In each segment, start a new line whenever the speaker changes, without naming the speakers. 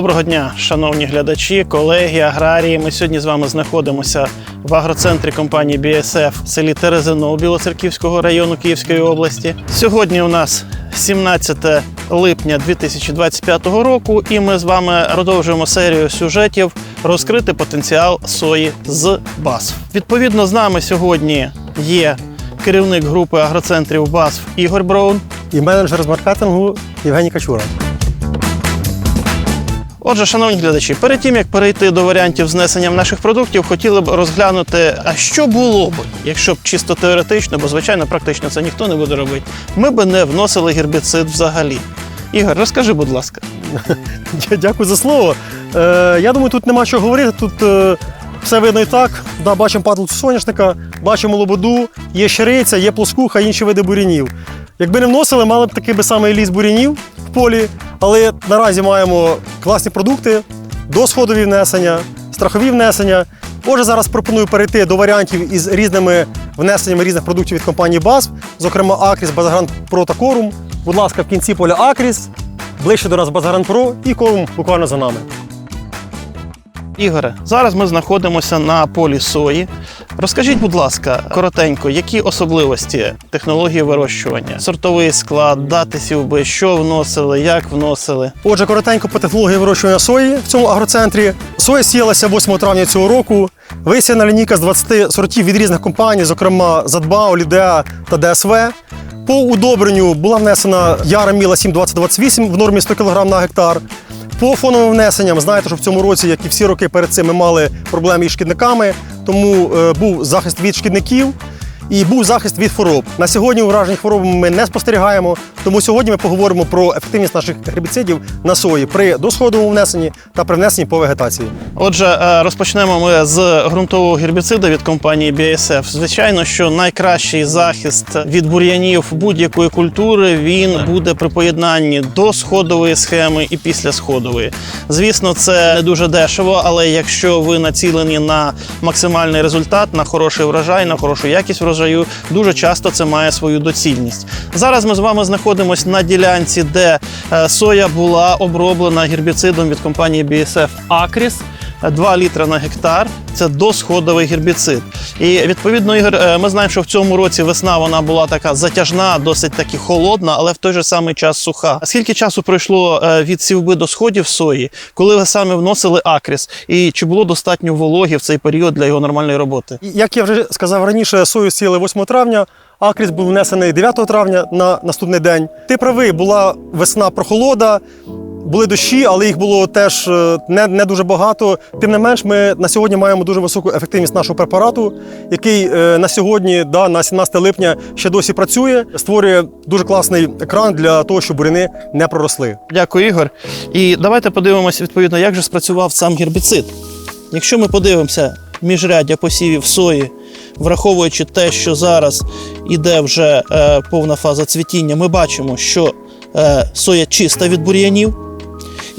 Доброго дня, шановні глядачі, колеги, аграрії. Ми сьогодні з вами знаходимося в агроцентрі компанії BSF в селі Терезино Білоцерківського району Київської області. Сьогодні у нас 17 липня 2025 року, і ми з вами продовжуємо серію сюжетів розкрити потенціал сої з БАСФ. Відповідно, з нами сьогодні є керівник групи агроцентрів БАСФ Ігор Броун.
і менеджер з маркетингу Євгеній Качура.
Отже, шановні глядачі, перед тим як перейти до варіантів знесення наших продуктів, хотіли б розглянути, а що було б, якщо б чисто теоретично, бо звичайно практично це ніхто не буде робити, ми б не вносили гербіцид взагалі. Ігор, розкажи, будь ласка.
Дя- Дякую за слово. Е, я думаю, тут нема чого говорити. Тут е, все видно і так. Да, бачимо падлицю соняшника, бачимо лободу, є щириця, є плоскуха, інші види бурянів. Якби не вносили, мали б такий би самий ліс бурянів в полі, але наразі маємо класні продукти, досходові внесення, страхові внесення. Отже, зараз пропоную перейти до варіантів із різними внесеннями різних продуктів від компанії BASF, зокрема Акріс, Базагрант Pro та Корум. Будь ласка, в кінці поля Акріс, ближче до нас Базагрант Pro і Корум буквально за нами.
Ігоре, зараз ми знаходимося на полі сої. Розкажіть, будь ласка, коротенько, які особливості технології вирощування, сортовий склад, дати сівби, що вносили, як вносили.
Отже, коротенько по технології вирощування сої в цьому агроцентрі. Соя сіялася 8 травня цього року. Висіяна лінійка з 20 сортів від різних компаній, зокрема Задбао, Лідеа та ДСВ. По удобренню була внесена Яра Міла 72028 в нормі 100 кг на гектар. По фоновим внесенням, знаєте, що в цьому році, як і всі роки перед цим, ми мали проблеми із шкідниками, тому е, був захист від шкідників і був захист від хвороб. На сьогодні уражень хвороб ми не спостерігаємо, тому сьогодні ми поговоримо про ефективність наших гербіцидів на сої при досходовому внесенні та при внесенні по вегетації.
Отже, е, розпочнемо ми з ґрунтового гербіциду від компанії BASF. Звичайно, що найкращий захист від бур'янів будь-якої культури він буде при поєднанні до сходової схеми і після сходової. Звісно, це не дуже дешево, але якщо ви націлені на максимальний результат, на хороший врожай, на хорошу якість врожаю, дуже часто це має свою доцільність. Зараз ми з вами знаходимося на ділянці, де е, соя була оброблена гербіцидом від компанії BASF Acris. 2 літра на гектар це досходовий гербіцид. І відповідно, Ігор, е, ми знаємо, що в цьому році весна вона була така затяжна, досить таки холодна, але в той же самий час суха. Скільки часу пройшло е, від сівби до сходів сої, коли ви саме вносили акріс? І чи було достатньо вологі в цей період для його нормальної роботи?
Як я вже сказав раніше, сою сіяли 8 травня. Акріс був внесений 9 травня на наступний день. Ти правий, була весна прохолода, були дощі, але їх було теж е, не, не дуже багато. Тим не менш, ми на сьогодні маємо дуже високу ефективність нашого препарату, який е, на сьогодні, да, на 17 липня, ще досі працює. Створює дуже класний екран для того, щоб буряни не проросли.
Дякую, Ігор. І давайте подивимося, відповідно, як же спрацював сам гербіцид. Якщо ми подивимося міжряддя посівів сої, враховуючи те, що зараз іде вже е, повна фаза цвітіння, ми бачимо, що е, соя чиста від бур'янів.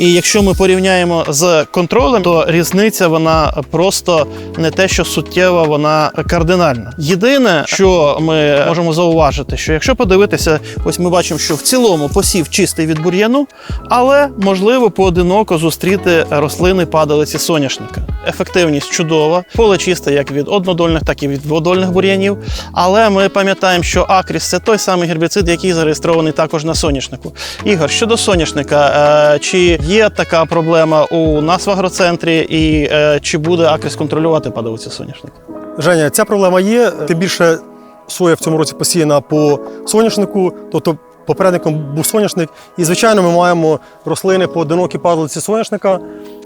І якщо ми порівняємо з контролем, то різниця вона просто не те, що суттєва, вона кардинальна. Єдине, що ми можемо зауважити, що якщо подивитися, ось ми бачимо, що в цілому посів чистий від бур'яну, але можливо поодиноко зустріти рослини падалиці соняшника. Ефективність чудова, поле чисте як від однодольних, так і від дводольних бур'янів. Але ми пам'ятаємо, що акріс це той самий гербіцид, який зареєстрований також на соняшнику. Ігор, щодо соняшника, е, чи є така проблема у нас в агроцентрі, і е, чи буде акріс контролювати падалицю соняшника?
Женя, ця проблема є. Тим більше соя в цьому році посіяна по соняшнику, тобто попередником був соняшник. І, звичайно, ми маємо рослини поодинокі падалиці соняшника.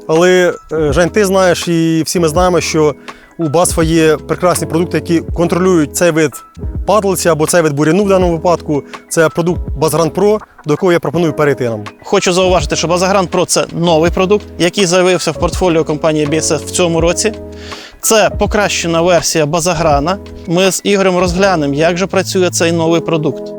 Але, е, Жень, ти знаєш, і всі ми знаємо, що у Басфа є прекрасні продукти, які контролюють цей вид падалиці або цей вид буряну в даному випадку. Це продукт Базгран Про, до якого я пропоную перейти нам.
Хочу зауважити, що Базагран Pro – це новий продукт, який з'явився в портфоліо компанії BSF в цьому році. Це покращена версія Базаграна. Ми з Ігорем розглянемо, як же працює цей новий продукт.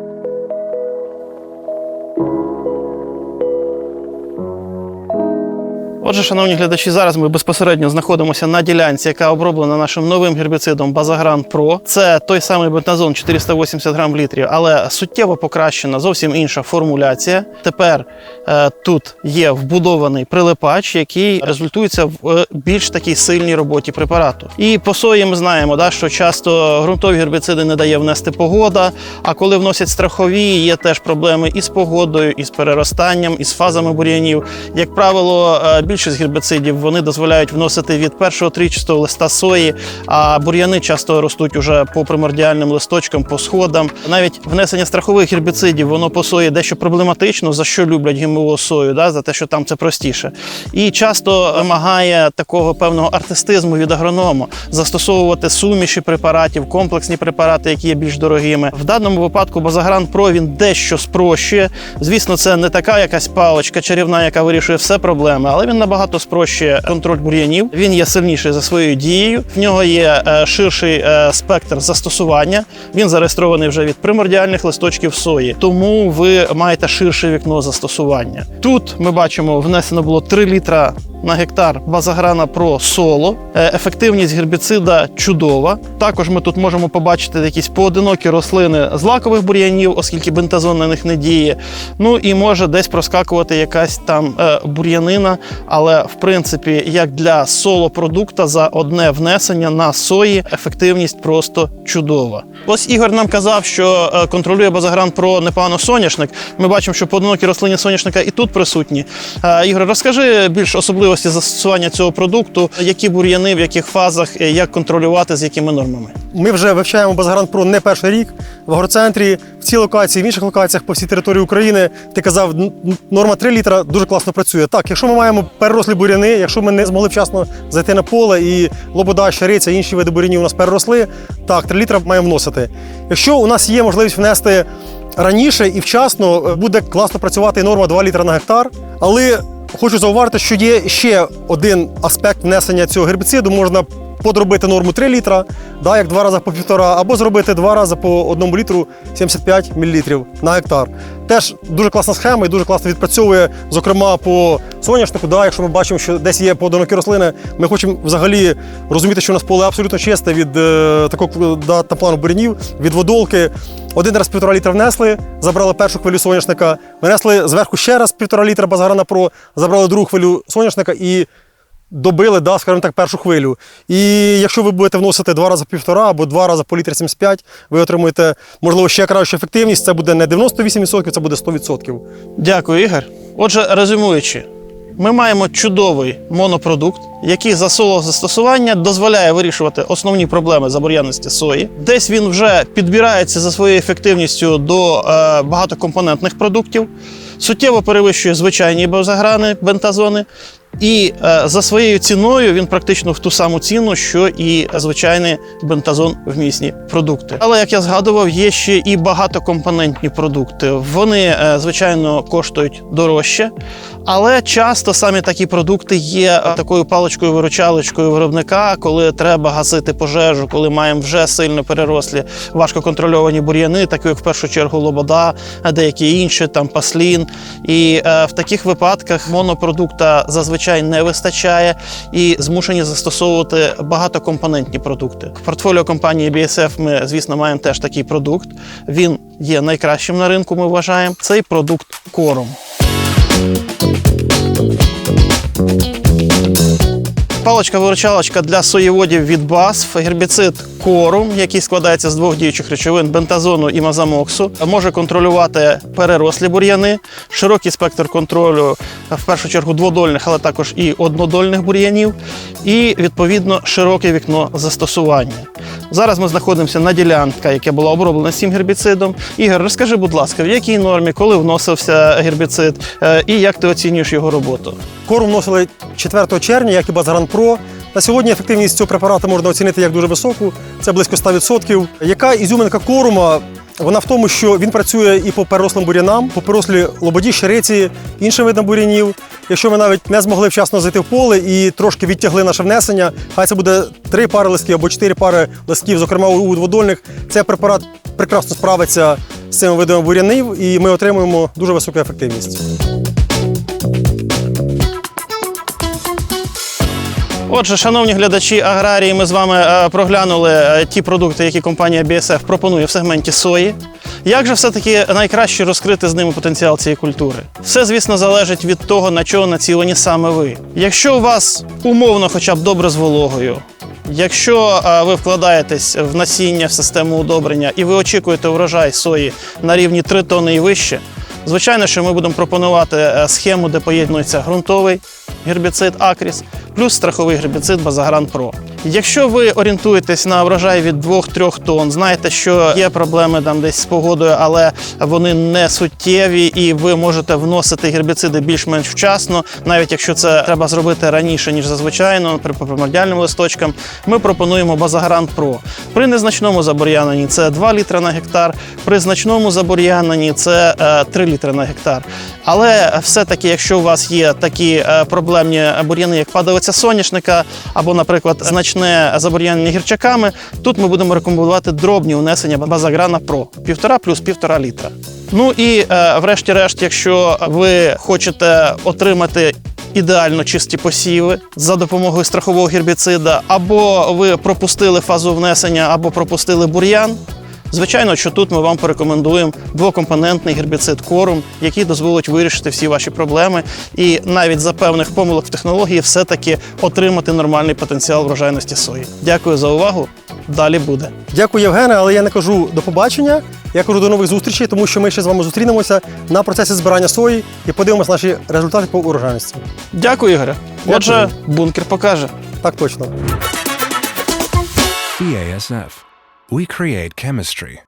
Отже, шановні глядачі, зараз ми безпосередньо знаходимося на ділянці, яка оброблена нашим новим гербіцидом Базагран Про. Це той самий бентазон 480 грам в літрі, але суттєво покращена, зовсім інша формуляція. Тепер е, тут є вбудований прилипач, який результується в е, більш такій сильній роботі препарату. І по сої ми знаємо, да, що часто ґрунтові гербіциди не дає внести погода. А коли вносять страхові, є теж проблеми із погодою, із переростанням, із фазами бур'янів. Як правило, е, більшість гербіцидів вони дозволяють вносити від першого трічастого листа сої, а бур'яни часто ростуть уже по примордіальним листочкам, по сходам. Навіть внесення страхових гербіцидів, воно по сої дещо проблематично, за що люблять ГМО сою, да, за те, що там це простіше. І часто вимагає такого певного артистизму від агронома застосовувати суміші препаратів, комплексні препарати, які є більш дорогими. В даному випадку Базагран Про він дещо спрощує. Звісно, це не така якась паличка чарівна, яка вирішує все проблеми, але він набагато спрощує контроль бур'янів. Він є сильніший за своєю дією. В нього є е, ширший е, спектр застосування. Він зареєстрований вже від примордіальних листочків сої, тому ви маєте ширше вікно застосування. Тут ми бачимо, внесено було 3 літра на гектар базаграна про соло. Е, Ефективність гербіцида чудова. Також ми тут можемо побачити якісь поодинокі рослини з лакових бур'янів, оскільки бентазон на них не діє. Ну і може десь проскакувати якась там бур'янина. Але в принципі, як для соло-продукта за одне внесення на сої ефективність просто чудова. Ось Ігор нам казав, що е, контролює базагран про непогано соняшник. Ми бачимо, що поодинокі рослини соняшника і тут присутні. Е, Ігор, розкажи більш особливості застосування цього продукту, які бур'яни, в яких фазах, е, як контролювати, з якими нормами.
Ми вже вивчаємо Базгрант Про не перший рік в агроцентрі, в цій локації, в інших локаціях по всій території України. Ти казав, норма 3 літра дуже класно працює. Так, якщо ми маємо перерослі буряни, якщо ми не змогли вчасно зайти на поле і лобода, щариця, інші види бурянів у нас переросли, так, 3 літра маємо вносити. Якщо у нас є можливість внести раніше і вчасно, е, буде класно працювати норма 2 літра на гектар. Але хочу зауважити, що є ще один аспект внесення цього гербіциду. Можна подробити норму 3 літра, да, як два рази по півтора, або зробити два рази по одному літру 75 мл на гектар. Теж дуже класна схема і дуже класно відпрацьовує, зокрема по соняшнику. Да, якщо ми бачимо, що десь є поодинокі рослини, ми хочемо взагалі розуміти, що у нас поле абсолютно чисте від е, такого да, та плану бурянів, від водолки. Один раз півтора літра внесли, забрали першу хвилю соняшника, винесли зверху ще раз півтора літра базарана про, забрали другу хвилю соняшника і добили, да, скажімо так, першу хвилю. І якщо ви будете вносити два рази півтора або два рази по літрі 75, ви отримуєте, можливо, ще кращу ефективність. Це буде не 98%, це буде 100%.
Дякую, Ігор. Отже, резюмуючи, ми маємо чудовий монопродукт, який за соло застосування дозволяє вирішувати основні проблеми забур'яності сої. Десь він вже підбирається за своєю ефективністю до е, багатокомпонентних продуктів, суттєво перевищує звичайні базаграни, бентазони. І е, за своєю ціною він практично в ту саму ціну, що і звичайний бентазон вмісні продукти. Але як я згадував, є ще і багатокомпонентні продукти. Вони, е, звичайно, коштують дорожче, але часто самі такі продукти є е, такою паличкою-виручалочкою виробника, коли треба гасити пожежу, коли маємо вже сильно перерослі важкоконтрольовані бур'яни, такі як в першу чергу лобода, а деякі інші, там паслін. І в таких випадках монопродукта зазвичай не вистачає і змушені застосовувати багатокомпонентні продукти. В портфоліо компанії BSF ми, звісно, маємо теж такий продукт. Він є найкращим на ринку, ми вважаємо. Цей продукт корум. Паличка-виручалочка для соєводів від БАСФ, гербіцид корум, який складається з двох діючих речовин бентазону і мазамоксу, може контролювати перерослі бур'яни, широкий спектр контролю, в першу чергу дводольних, але також і однодольних бур'янів, і відповідно широке вікно застосування. Зараз ми знаходимося на ділянці, яка була оброблена цим гербіцидом. Ігор, розкажи, будь ласка, в якій нормі, коли вносився гербіцид, е, і як ти оцінюєш його роботу?
Корм вносили 4 червня, як і Базгранпро. На сьогодні ефективність цього препарату можна оцінити як дуже високу, це близько 100%. Яка ізюминка корума? Вона в тому, що він працює і по перерослим бурянам, по порослі лободі, щириці, іншим видам бурянів. Якщо ми навіть не змогли вчасно зайти в поле і трошки відтягли наше внесення, хай це буде три пари листків або чотири пари листків, зокрема у дводольних, цей препарат прекрасно справиться з цими видами бурянів, і ми отримуємо дуже високу ефективність.
Отже, шановні глядачі аграрії, ми з вами е, проглянули е, ті продукти, які компанія BSF пропонує в сегменті сої. Як же все-таки найкраще розкрити з ними потенціал цієї культури? Все, звісно, залежить від того, на чого націлені саме ви. Якщо у вас умовно, хоча б добре з вологою, Якщо е, ви вкладаєтесь в насіння в систему удобрення і ви очікуєте урожай сої на рівні 3 тонни і вище, звичайно, що ми будемо пропонувати схему, де поєднується ґрунтовий гербіцид Акріс плюс страховий гербіцид Базагран Про. Якщо ви орієнтуєтесь на врожай від 2-3 тонн, знаєте, що є проблеми там десь з погодою, але вони не суттєві, і ви можете вносити гербіциди більш-менш вчасно, навіть якщо це треба зробити раніше, ніж зазвичай, ну, при примордіальним листочкам, ми пропонуємо Базагрант Про. При незначному забур'яненні це 2 літри на гектар, при значному забур'яненні це е, 3 літри на гектар. Але все-таки, якщо у вас є такі е, проблемні бур'яни, як падалиця соняшника, або, наприклад, значне забур'янення гірчаками, тут ми будемо рекомендувати дробні внесення базаграна Про 1,5 плюс 1,5 літра. Ну і е, врешті-решт, якщо ви хочете отримати ідеально чисті посіви за допомогою страхового гербіцида, або ви пропустили фазу внесення, або пропустили бур'ян. Звичайно, що тут ми вам порекомендуємо двокомпонентний гербіцид корум, який дозволить вирішити всі ваші проблеми, і навіть за певних помилок в технології все-таки отримати нормальний потенціал врожайності сої. Дякую за увагу. Далі буде.
Дякую, Євгене, але я не кажу до побачення. Я кажу до нових зустрічей, тому що ми ще з вами зустрінемося на процесі збирання сої і подивимося наші результати по урожайності.
Дякую, Ігоре. Отже, бункер покаже.
Так точно.
BASF. We create chemistry.